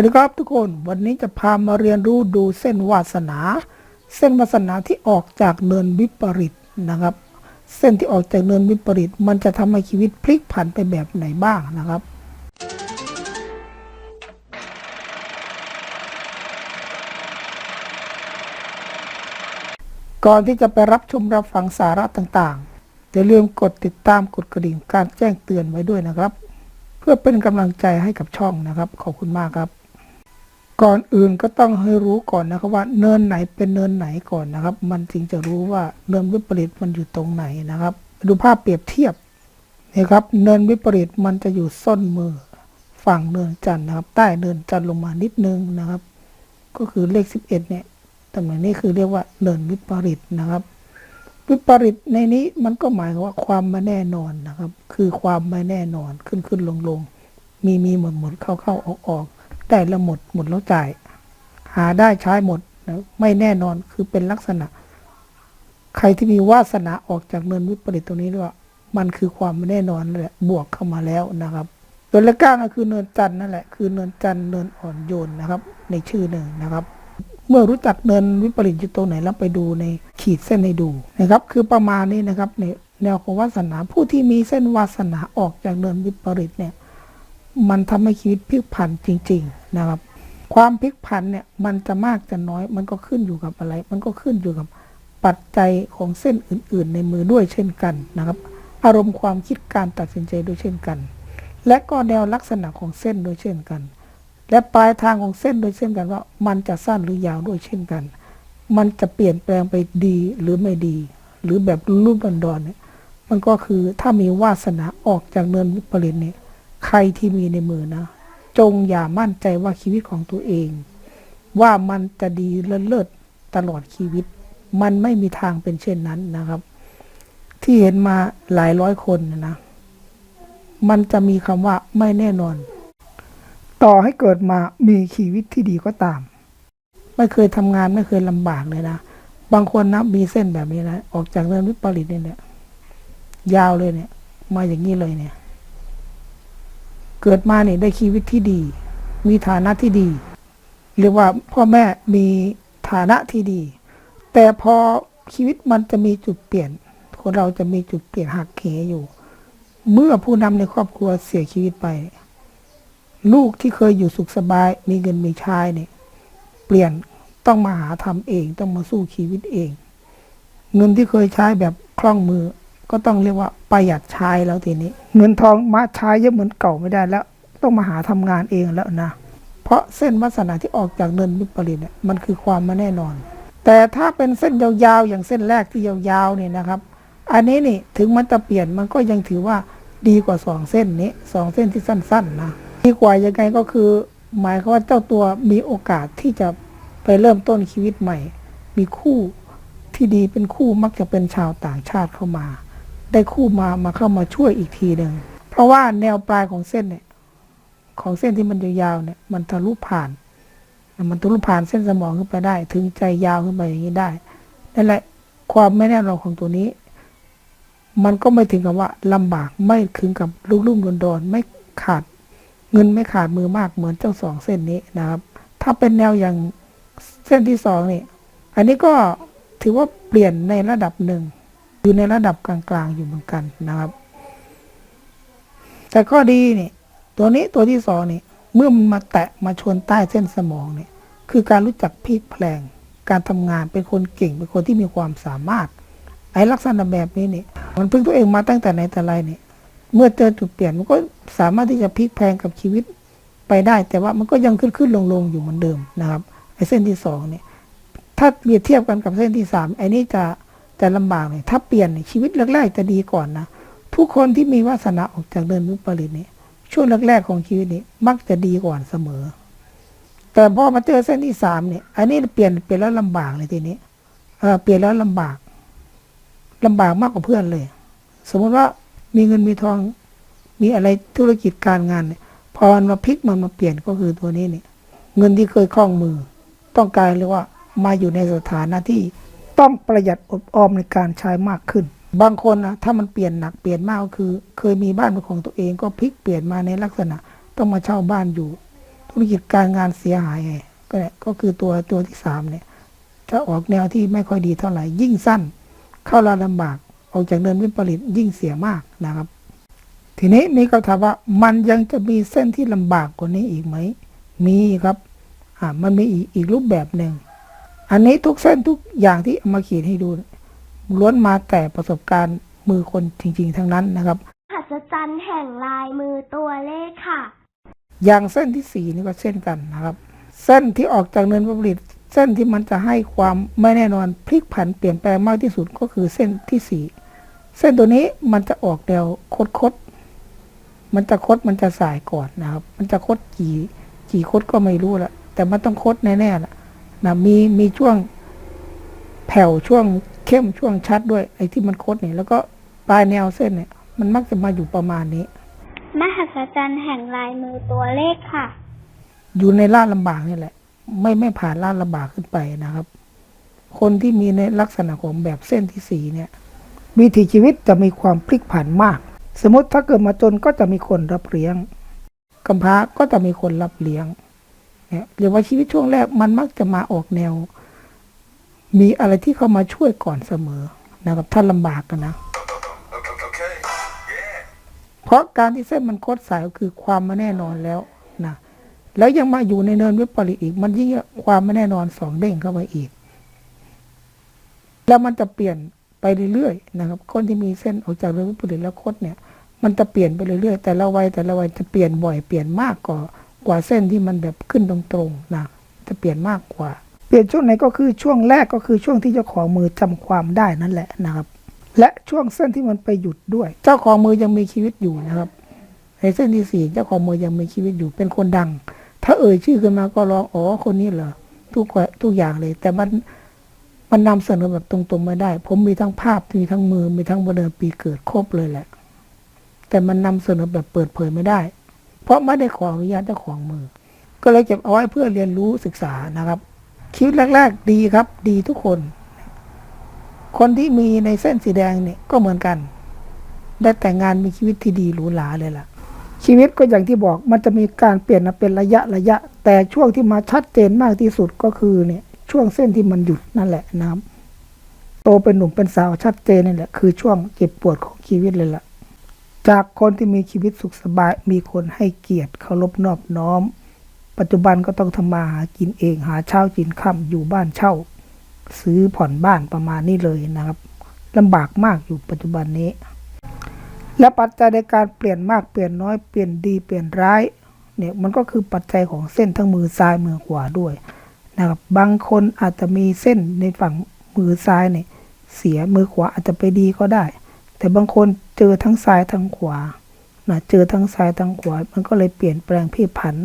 วัสดีครับทุกคนวันนี้จะพามาเรียนรู้ดูเส้นวาสนา เส้นวาสนาที่ออกจากเนินวิปริตนะครับ เส้นที่ออกจากเนินวิปริต มันจะทำให้ชีวิตพลิกผันไปแบบไหนบ้างนะครับ ก่อนที่จะไปรับชมรับฟังสาระต่างๆอย่าลืมกดติดตามกดกระดิ่งการแจ้งเตือนไว้ด้วยนะครับ เพื่อเป็นกำลังใจให้กับช่องนะครับ ขอบคุณมากครับ ก่อนอื่นก็ต้องให้รู้ก่อนนะครับว่าเนินไหนเป็นเนินไหนก่อนนะครับ มันจึงจะรู้ว่าเนินวิปริตมันอยู่ตรงไหนนะครับ ดูภาพเปรียบเทียบนี่ครับ เนินวิปริตมันจะอยู่ส้นมือฝั่งเนินจันทร์นะครับ ใต้เนินจันทร์ลงมานิดนึงนะครับ ก็คือเลขสิบเอ็ดเนี่ยตำแหน่งนี้คือเรียกว่าเนินวิปริตนะครับ วิปริตในนี้มันก็หมายว่าความไม่แน่นอนนะครับ คือความไม่แน่นอนขึ้นขึ้นลงลงมีมีหมดหมดเข้าเข้าออกออก ได้แล้วหมดหมดแล้วจ่าย หาได้ใช้หมดนะไม่แน่นอนคือเป็นลักษณะ ใครที่มีวาสนาออกจากเนินวิปริตตรงนี้เรียมันคือความไม่แน่นอนแหละบวกเข้ามาแล้วนะครับ ตัวเลขเก้าก็คือเนินจันนั่นแหละคือเนินจันเนินอ่อนโยนนะครับ ในชื่อหนึ่งนะครับ เมื่อรู้จักเนินวิปริตอยู่ตรงไหนแล้วไปดูในขีดเส้นให้ดูนะครับ คือประมาณนี้นะครับในแนวของวาสนาผู้ที่มีเส้นวาสนาออกจากเนินวิปริตเนี่ย มันทำให้ชีวิตพลิกผันจริง ๆ นะครับ ความพลิกผันเนี่ยมันจะมากจะน้อย มันก็ขึ้นอยู่กับอะไร มันก็ขึ้นอยู่กับปัจจัยของเส้นอื่น ๆ ในมือด้วยเช่นกันนะครับ อารมณ์ความคิดการตัดสินใจด้วยเช่นกัน และก็แนวลักษณะของเส้นด้วยเช่นกัน และปลายทางของเส้นโดยเช่นกันว่า มันจะสั้นหรือยาวด้วยเช่นกัน มันจะเปลี่ยนแปลงไปดีหรือไม่ดี หรือแบบรุ่มดอนๆเนี่ยมันก็คือถ้ามีวาสนาออกจากเนินวิปริตเนี่ย ใครที่มีในมือนะ จงอย่ามั่นใจว่าชีวิตของตัวเอง ว่ามันจะดีเลิศตลอดชีวิต มันไม่มีทางเป็นเช่นนั้นนะครับ ที่เห็นมาหลายร้อยคนนะนะ มันจะมีคำว่าไม่แน่นอน ต่อให้เกิดมามีชีวิตที่ดีก็ตาม ไม่เคยทำงานไม่เคยลำบากเลยนะ บางคนนะมีเส้นแบบนี้นะ ออกจากเรื่องวิปริตเนี่ยยาวเลยเนี่ย มาอย่างนี้เลยเนี่ย เกิดมาเนี่ยได้ชีวิตที่ดี มีฐานะที่ดี หรือว่าพ่อแม่มีฐานะที่ดี แต่พอชีวิตมันจะมีจุดเปลี่ยน คนเราจะมีจุดเปลี่ยนหักเหอยู่ เมื่อผู้นำในครอบครัวเสียชีวิตไป ลูกที่เคยอยู่สุขสบาย มีเงินมีชายเนี่ยเปลี่ยนต้องมาหาทำเอง ต้องมาสู้ชีวิตเอง เงินที่เคยใช้แบบคล่องมือ ก็ต้องเรียกว่าประหยัดใช้แล้วทีนี้ เงินทองมาใช้เยอะเหมือนเก่าไม่ได้แล้ว ต้องมาหาทำงานเองแล้วนะ เพราะเส้นวาสนาที่ออกจากเนินวิปริตเนี่ยมันคือความม่แน่นอน แต่ถ้าเป็นเส้นยาวๆอย่างเส้นแรกที่ยาวๆเนี่ยนะครับ อันนี้นี่ถึงมันจะเปลี่ยนมันก็ยังถือว่าดีกว่าสองเส้นนี้สองเส้นที่สั้นๆนะดีกว่ายังไงก็คือ หมายความว่าเจ้าตัวมีโอกาสที่จะไปเริ่มต้นชีวิตใหม่ มีคู่ที่ดีเป็นคู่มักจะเป็นชาวต่างชาติเข้ามา ได้คู่มามาเข้ามาช่วยอีกทีหนึ่งเพราะว่าแนวปลายของเส้นเนี่ย ของเส้นที่มันยาวๆเนี่ย มันทะลุผ่าน มันทะลุผ่านเส้นสมองขึ้นไปได้ ถึงใจยาวขึ้นไปอย่างนี้ได้นั่นแหละความไม่แน่นอนของตัวนี้ มันก็ไม่ถึงกับว่าลำบากไม่ถึงกับลุ่มลุ่มดอนดอนๆไม่ขาด เงินไม่ขาดมือมากเหมือนเจ้าสองเส้นนี้นะครับ ถ้าเป็นแนวอย่างเส้นที่สองนี่อันนี้ก็ถือว่าเปลี่ยนในระดับหนึ่ง อยู่ในระดับกลางๆอยู่เหมือนกันนะครับ แต่ข้อดีนี่ตัวนี้ตัวที่สองนี่เมื่อมันมาแตะมาชนใต้เส้นสมองเนี่ยคือการรู้จักพลิกแพลง การทำงานเป็นคนเก่ง เป็นคนที่มีความสามารถ ไอ้ลักษณะแบบนี้นี่มันพึ่งตัวเองมาตั้งแต่ไหนแต่ไรนี่เมื่อเจอจุดเปลี่ยนมันก็สามารถที่จะพลิกแพลงกับชีวิตไปได้ แต่ว่ามันก็ยังขึ้นขึ้นลงลงอยู่เหมือนเดิมนะครับไอ้เส้นที่สองเนี่ยถ้าเปรียบเทียบกันกับเส้นที่สามไอ้นี่จะ จะลำบากเลยถ้าเปลี่ยนชีวิตแรกๆจะดีก่อนนะทุกคนที่มีวาสนาออกจากเดินวิปริตเนี่ยช่วงแรกๆของชีวิตนี้มักจะดีก่อนเสมอ แต่พอมาเจอเส้นที่สามเนี่ย อันนี้เปลี่ยนเปลี่ยนแล้วลำบากเลยทีนี้เออเปลี่ยนแล้วลำบากลำบากมากกว่าเพื่อนเลย สมมติว่ามีเงินมีทอง มีอะไรธุรกิจการงานเนี่ยพอมันมาพลิกมันมาเปลี่ยนก็คือตัวนี้เนี่ย เงินที่เคยคล่องมือ ต้องกลารเรียกว่ามาอยู่ในสถานะที่ ต้องประหยัดอดออมในการใช้มากขึ้น บางคนนะถ้ามันเปลี่ยนหนักเปลี่ยนมากก็คือ เคยมีบ้านเป็นของตัวเองก็พลิกเปลี่ยนมาในลักษณะ ต้องมาเช่าบ้านอยู่ธุธุรกิจการงานเสียหายไงก็เนี่ยก็คือตัวตัวที่สามเนี่ยจะออกแนวที่ไม่ค่อยดีเท่าไหร่ยิ่งสั้น เข้าลาลำบากออกจากเดินวิปริตยิ่งเสียมากนะครับ ทีนี้มีคำถามว่ามันยังจะมีเส้นที่ลำบากกว่านี้อีกไหม มีครับอ่ามันมีอีกอีกรูปแบบหนึ่ง อันนี้ทุกเส้นทุกอย่างที่เอามาขีดให้ดูล้วนมาแต่ประสบการณ์มือคนจริง ๆ ทั้งนั้นนะครับมหัศจรรย์แห่งลายมือตัวเลขค่ะ อย่างเส้นที่สี่นี่ก็เช่นกันนะครับ เส้นที่ออกจากเนินผลิต เส้นที่มันจะให้ความไม่แน่นอนพลิกผันเปลี่ยนแปลงมากที่สุดก็คือเส้นที่สี่เส้นตัวนี้มันจะออกแนวคดคดๆมันจะคดมันจะสายก่อนนะครับ มันจะคดกี่กี่คดก็ไม่รู้ละแต่มันต้องคดแน่ๆละ นะมีมีช่วงแผ่วช่วงเข้มช่วงชัดด้วย ไอ้ที่มันคดเนี่ย แล้วก็ปลายแนวเส้นเนี่ย มันมักจะมาอยู่ประมาณนี้ มหัศจรรย์แห่งลายมือตัวเลขค่ะ อยู่ในล่าดลำบากนี่แหละ ไม่ไม่ผ่านล่าดลำบากขึ้นไปนะครับ คนที่มีในลักษณะของแบบเส้นที่สีเนี่ยวิถีชีวิตจะมีความพลิกผันมาก สมมติถ้าเกิดมาจนก็จะมีคนรับเลี้ยงกำพร้าก็จะมีคนรับเลี้ยง เนี่ยเรียกว่าชีวิตช่วงแรกมันมักจะมาออกแนว มีอะไรที่เข้ามาช่วยก่อนเสมอนะครับถ้านลำบากกันนะ Okay. Yeah. เพราะการที่เส้นมันคดสายก็คือความไม่แน่นอนแล้วนะแล้วยังมาอยู่ในเนินวิปริตอีก มันยิ่งความไม่แน่นอนสองเด้งเข้าไปอีก แล้วมันจะเปลี่ยนไปเรื่อยๆนะครับ คนที่มีเส้นออกจากเนินวิปริตแล้วคดเนี่ย มันจะเปลี่ยนไปเรื่อยๆแต่ละวัยแต่ละวัยจะเปลี่ยนบ่อยเปลี่ยนมากกว่า กว่าเส้นที่มันแบบขึ้นตรงๆนะจะเปลี่ยนมากกว่า เปลี่ยนช่วงไหนก็คือช่วงแรกก็คือช่วงที่เจ้าของมือจำความได้นั่นแหละนะครับ และช่วงเส้นที่มันไปหยุดด้วย เจ้าของมือยังมีชีวิตอยู่นะครับในเส้นที่สี่เจ้าของมือยังมีชีวิตอยู่เป็นคนดัง ถ้าเอ่ยชื่อขึ้นมาก็ร้องอ๋อคนนี้เหรอทุกทุกอย่างเลย แต่มันมันนำเสนอแบบตรงๆไม่ได้ ผมมีทั้งภาพมีทั้งมือมีทั้งวันเดือนปีเกิดครบเลยแหละ แต่มันนำเสนอแบบเปิดเผยไม่ได้ เพราะไม่ได้ขออนุญาตเจ้าของมือ ก็เลยเก็บเอาไว้เพื่อเรียนรู้ศึกษานะครับชีวิตแรก ๆ ดีครับ ดีทุกคน คนที่มีในเส้นสีแดงเนี่ยก็เหมือนกัน ได้แต่งงานมีชีวิตที่ดีหรูหราเลยล่ะ ชีวิตก็อย่างที่บอกมันจะมีการเปลี่ยนมาเป็นระยะระยะ แต่ช่วงที่มาชัดเจนมากที่สุดก็คือเนี่ย ช่วงเส้นที่มันหยุดนั่นแหละนะครับโตเป็นหนุ่มเป็นสาวชัดเจนนี่แหละคือช่วงเจ็บปวดของชีวิตเลยล่ะ จากคนที่มีชีวิตสุขสบายมีคนให้เกียรติเคารพนอบน้อม ปัจจุบันก็ต้องทำมาหากินเองหาเช้ากินค่ำอยู่บ้านเช่า ซื้อผ่อนบ้านประมาณนี้เลยนะครับลำบากมากอยู่ปัจจุบันนี้ และปัจจัยในการเปลี่ยนมากเปลี่ยนน้อยเปลี่ยนดีเปลี่ยนร้ายเนี่ยมันก็คือปัจจัยของเส้นทั้งมือซ้ายมือขวาด้วยนะครับบางคนอาจจะมีเส้นในฝั่งมือซ้ายเนี่ยเสียมือขวาอาจจะไปดีก็ได้ แต่บางคนเจอทั้งซ้ายทั้งขวานะเจอทั้งซ้ายทั้งขวา มันก็เลยเปลี่ยนแปลงพี่ผัน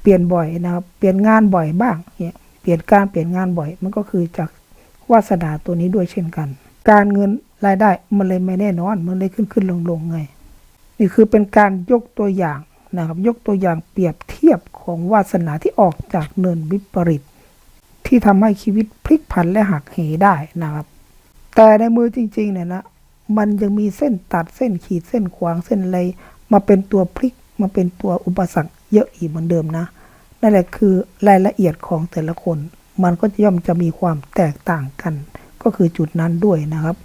เปลี่ยนบ่อยนะครับ เปลี่ยนงานบ่อยบ้างเนี่ยเปลี่ยนการเปลี่ยนงานบ่อย มันก็คือจากวาสนาตัวนี้ด้วยเช่นกัน การเงินรายได้มันเลยไม่แน่นอน มันเลยขึ้นขึ้นลงลงไง นี่คือเป็นการยกตัวอย่างนะครับ ยกตัวอย่างเปรียบเทียบของวาสนาที่ออกจากเนินวิปริต ที่ทำให้ชีวิตพลิกผันและหักเหได้นะครับ แต่ในมือจริงๆเนี่ยนะ มันยังมีเส้นตัดเส้นขีดเส้นขวางเส้นอะไรมาเป็นตัวพลิกมาเป็นตัวอุปสรรคเยอะอีกเหมือนเดิมนะนั่นแหละคือรายละเอียดของแต่ละคน มันก็ย่อมจะมีความแตกต่างกัน ก็คือจุดนั้นด้วยนะครับ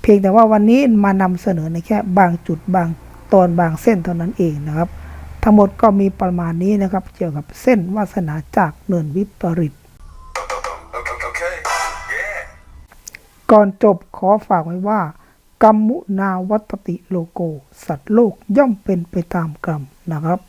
เพียงแต่ว่าวันนี้มานำเสนอในแค่บางจุดบางตอนบางเส้นเท่านั้นเองนะครับ ทั้งหมดก็มีประมาณนี้นะครับ เกี่ยวกับเส้นวาสนาจากเนินวิปริต Okay. Yeah. ก่อนจบขอฝากไว้ว่า กรรมุนาวัตติโลโก สัตว์โลกย่อมเป็นไปตามกรรมนะครับ